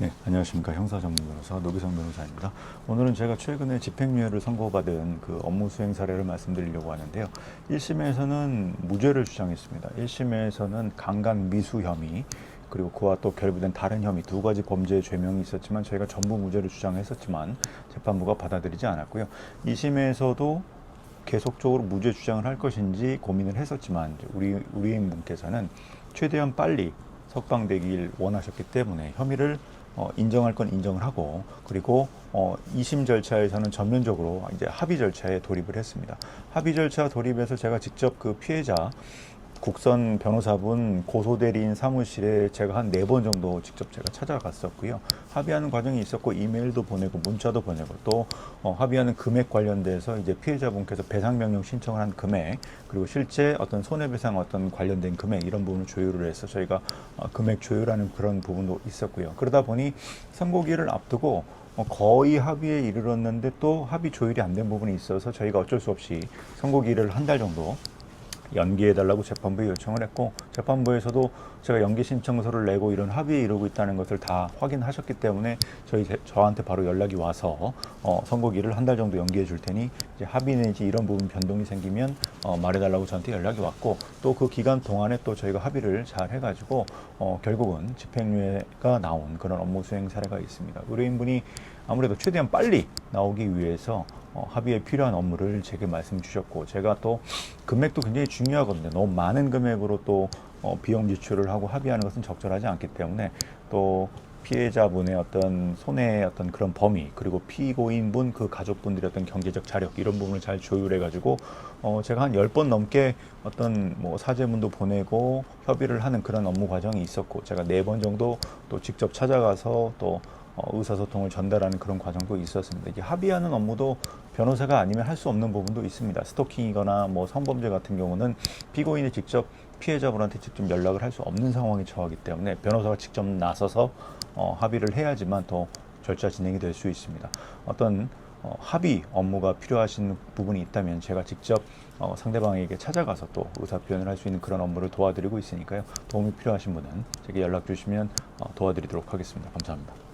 네, 안녕하십니까. 형사 전문 변호사 노기성 변호사입니다. 오늘은 제가 최근에 집행유예를 선고받은 그 업무 수행 사례를 말씀드리려고 하는데요. 1심에서는 무죄를 주장했습니다. 1심에서는 강간 미수 혐의 그리고 그와 또 결부된 다른 혐의 두 가지 범죄의 죄명이 있었지만 저희가 전부 무죄를 주장했었지만 재판부가 받아들이지 않았고요. 2심에서도 계속적으로 무죄 주장을 할 것인지 고민을 했었지만 우리 우리인 분께서는 최대한 빨리 석방되길 원하셨기 때문에 혐의를 어, 인정할 건 인정을 하고 그리고 어, 2심 절차에서는 전면적으로 이제 합의 절차에 돌입을 했습니다. 합의 절차 돌입해서 제가 직접 그 피해자 국선 변호사분 고소대리인 사무실에 제가 한 네 번 정도 직접 제가 찾아갔었고요. 합의하는 과정이 있었고 이메일도 보내고 문자도 보내고 또 어, 합의하는 금액 관련돼서 이제 피해자분께서 배상 명령 신청을 한 금액 그리고 실제 어떤 손해배상 어떤 관련된 금액 이런 부분을 조율을 해서 저희가 어, 금액 조율하는 그런 부분도 있었고요. 그러다 보니 선고기를 앞두고 어, 거의 합의에 이르렀는데 또 합의 조율이 안 된 부분이 있어서 저희가 어쩔 수 없이 선고기를 한 달 정도 연기해달라고 재판부에 요청을 했고 재판부에서도 제가 연기 신청서를 내고 이런 합의에 이르고 있다는 것을 다 확인하셨기 때문에 저희 제- 저한테 바로 연락이 와서 어, 선고기를 한 달 정도 연기해 줄 테니 이제 합의 내지 이런 부분 변동이 생기면 어, 말해달라고 저한테 연락이 왔고 또 그 기간 동안에 또 저희가 합의를 잘 해가지고 어, 결국은 집행유예가 나온 그런 업무 수행 사례가 있습니다. 의뢰인분이 아무래도 최대한 빨리 나오기 위해서 어, 합의에 필요한 업무를 제게 말씀 주셨고 제가 또 금액도 굉장히 중요하거든요. 너무 많은 금액으로 또 어, 비용 지출을 하고 합의하는 것은 적절하지 않기 때문에 또 피해자분의 어떤 손해의 어떤 그런 범위 그리고 피고인분 그 가족분들의 어떤 경제적 자력 이런 부분을 잘 조율해 가지고 어 제가 한 열 번 넘게 어떤 뭐 사제문도 보내고 협의를 하는 그런 업무 과정이 있었고 제가 네 번 정도 또 직접 찾아가서 또 어, 의사소통을 전달하는 그런 과정도 있었습니다. 이게 합의하는 업무도 변호사가 아니면 할 수 없는 부분도 있습니다. 스토킹이거나 뭐 성범죄 같은 경우는 피고인이 직접 피해자분한테 직접 연락을 할 수 없는 상황에 처하기 때문에 변호사가 직접 나서서 어, 합의를 해야지만 더 절차 진행이 될 수 있습니다. 어떤 어, 합의 업무가 필요하신 부분이 있다면 제가 직접 어, 상대방에게 찾아가서 또 의사 표현을 할 수 있는 그런 업무를 도와드리고 있으니까요. 도움이 필요하신 분은 제게 연락 주시면 어, 도와드리도록 하겠습니다. 감사합니다.